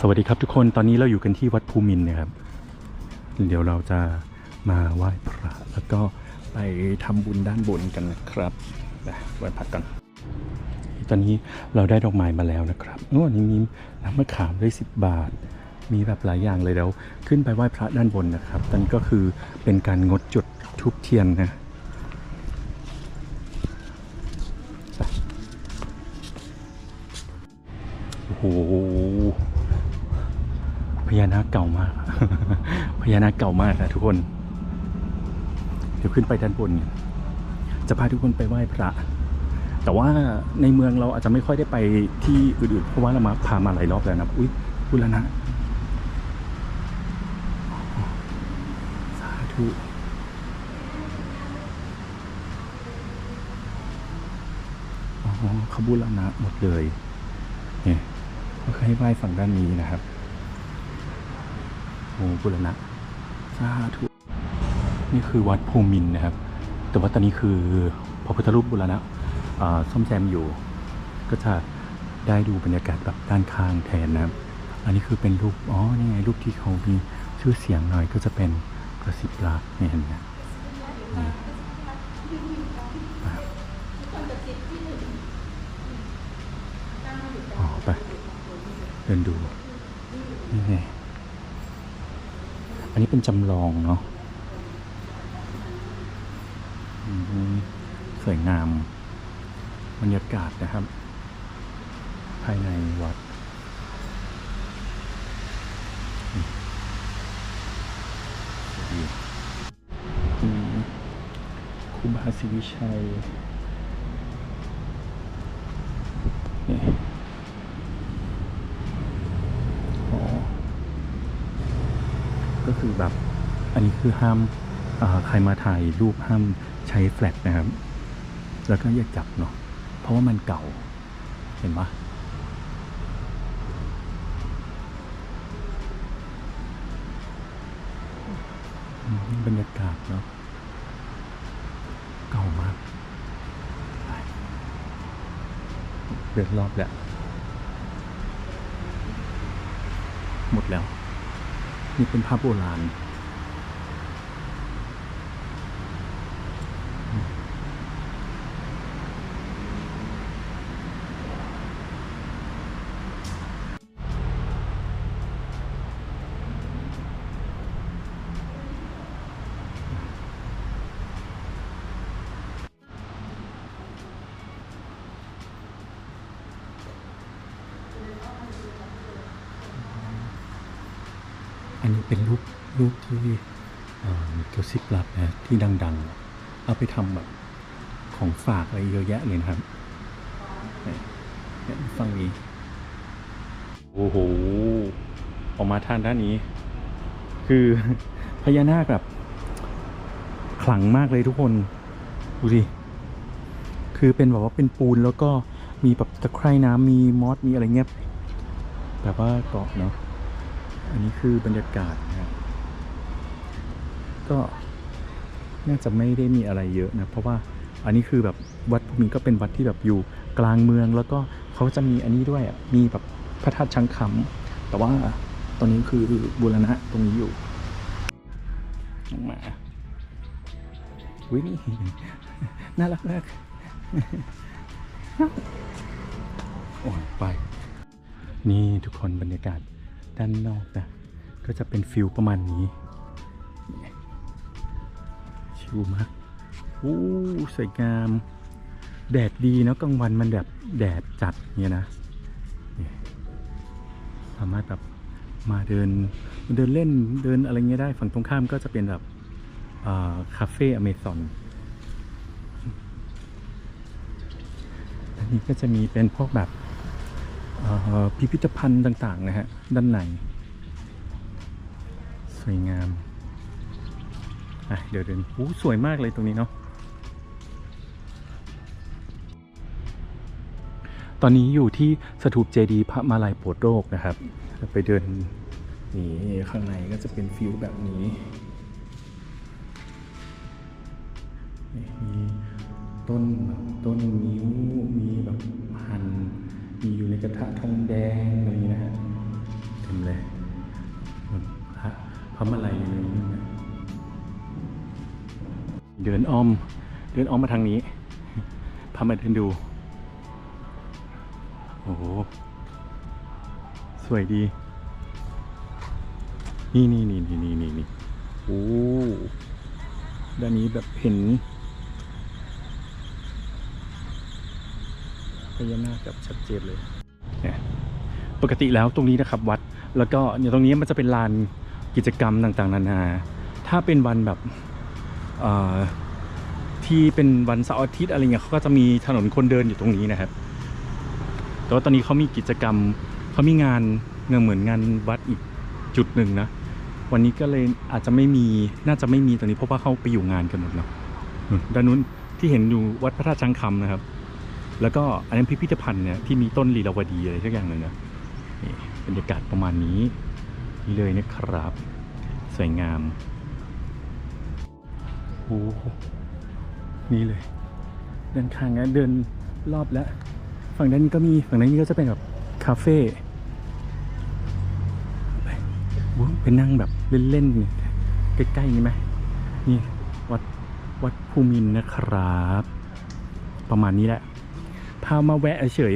สวัสดีครับทุกคนตอนนี้เราอยู่กันที่วัดภูมินนะครับ เดี๋ยวเราจะมาไหว้พระแล้วก็ไปทำบุญด้านบนกันนะครับไปไหว้พระกัน ตอนนี้เราได้ดอกไม้มาแล้วนะครับโอ้นนี้มีน้ำมะขามด้วยสิบบาท มีแบบหลายอย่างเลยแล้วขึ้นไปไหว้พระด้านบนนะครับตอนนี้ก็คือเป็นการงดจุดทุบเทียนนะไปโอ้โห พญานาคเก่ามาก พญานาคเก่ามากนะทุกคน เดี๋ยวขึ้นไปด้านบน จะพาทุกคนไปไหว้พระ แต่ว่าในเมืองเราอาจจะไม่ค่อยได้ไปที่อื่นๆ เพราะว่าเรามาพามาหลายรอบแล้วนะ อุ้ยบุรณะสาธุอ๋อขบูรณะหมดเลย เนี่ยก็คือให้ไหว้ฝั่งด้านนี้นะครับ โอ้บุรณะสาธุนี่คือวัดภูมินนะครับ แต่ว่าตอนนี้คือพระพุทธรูปบุรณะซ่อมแซมอยู่ ก็จะได้ดูบรรยากาศแบบด้านข้างแทนนะครับ อันนี้คือเป็นรูป อ๋อ นี่ไงรูปที่เขามีชื่อเสียงหน่อยก็จะเป็นกระสิบลักเนี่ยเห็นไหมนี่อะอ๋อไปเดินดู นี่ไง อั นนี้เป็นจำลองเนาะสวยงามบรรยากาศนะครับ ภายในวัดอืมดีอืมครูบาศรีวิชัยนี่อ๋อ ก็คือแบบอันนี้คือห้ามใครมาถ่ายรูปห้ามใช้แฟลชนะครับ แล้วก็อย่าจับเนาะเพราะว่ามันเก่าเห็นปะอืมบรรยากาศเนาะเก่ามากเดินรอบแล้ว หมดแล้ว นี่เป็นภาพโบราณ อันนี้เป็นรูปรูปที่เอ่อกระซิบลับนะที่ดังๆ เอาไปทำแบบของฝากอะไรเยอะแยะเลยนะครับเนี่ยเนี่ยฝั่งนี้โอ้โหออกมาทางด้านนี้ คือพญานาคแบบขลังมากเลยทุกคน ดูสิคือเป็นแบบว่าเป็นปูนแล้วก็มีแบบตะไคร่น้ำมีมอสมีอะไรเงี้ยแบบว่าเกาะเนาะ อันนี้คือบรรยากาศนะครับก็น่าจะไม่ได้มีอะไรเยอะนะ เพราะว่าอันนี้คือแบบวัดภูมินทร์ก็เป็นวัดที่แบบอยู่กลางเมืองแล้วก็เขาจะมีอันนี้ด้วยอะมีแบบพระธาตุช้างคำแต่ว่าตอนนี้คือบูรณะตรงนี้อยู่น้องหมาวินี่น่ารักมากโอ้ยไป นี่ทุกคนบรรยากาศ ด้านนอกนะ ก็จะเป็นฟิลประมาณนี้ ชิวมากอู้สวยงาม แดดดีเนอะกลางวันมันแบบแดดจัดเนี่ยนะ สามารถแบบมาเดินเดินเล่นเดินอะไรเงี้ยได้ฝั่งตรงข้ามก็จะเป็นแบบคาเฟ่อเมซอนอันนี้ก็จะมีเป็นพวกแบบ พิพิธภัณฑ์ต่างๆนะฮะ ด้านในสวยงามอะเดี๋ยวเดินอู้สวยมากเลยตรงนี้เนาะตอนนี้อยู่ที่สถูปเจดีย์พระมาลัยโปรดโลกนะครับ ไปเดินนี่ข้างในก็จะเป็นฟิลแบบนี้มีต้นแบบต้นนิ้วมีแบบ มีอยู่ในกระทะทองแดงอะไรอย่างนี้นะฮะเต็มเลยพระพระมาลัยอยู่ใงนี้นะเดินอ้อม เดินอ้อมมาทางนี้พามาเดินดู โอ้โห สวยดี นี่นี่นี่นี่นี่นี่โอ้ด้านนี้แบบเห็น พญานาคแบบชัดเจนเลย ปกติแล้วตรงนี้นะครับวัดแล้วก็เนี่ยตรงนี้มันจะเป็นลานกิจกรรมต่างๆ นานา ถ้าเป็นวันแบบอ่อที่เป็นวันเสาร์อาทิตย์อะไรเงี้ยเขาก็จะมีถนนคนเดินอยู่ตรงนี้นะครับ แต่ว่าตอนนี้เขามีกิจกรรมเขามีงานเงเหมือนงานวัดอีกจุดหนึ่งนะ วันนี้ก็เลยอาจจะไม่มีน่าจะไม่มีตรงนี้เพราะว่าเขาไปอยู่งานกันหมดเนาะนู่นด้านนู้นที่เห็นอยู่วัดพระธาตุช้างคำนะครับ แล้วก็อันนั้นพิพิธภัณฑ์เนี่ยที่มีต้นลีลาวดีอะไรสักอย่างหนึ่งนะนี่บรรยากาศประมาณนี้นี่เลยนะครับ สวยงามโอ้โหนี่เลย เดินข้างนะเดินรอบแล้ว ฝั่งด้านนี้ก็มีฝั่งด้านนี้ก็จะเป็นแบบคาเฟ่ไปอุ๊ยไปนั่งแบบเล่นๆใกล้ๆนี่ไหมนี่วัดวัดภูมินนะครับ ประมาณนี้แหละ พามาแวะเฉย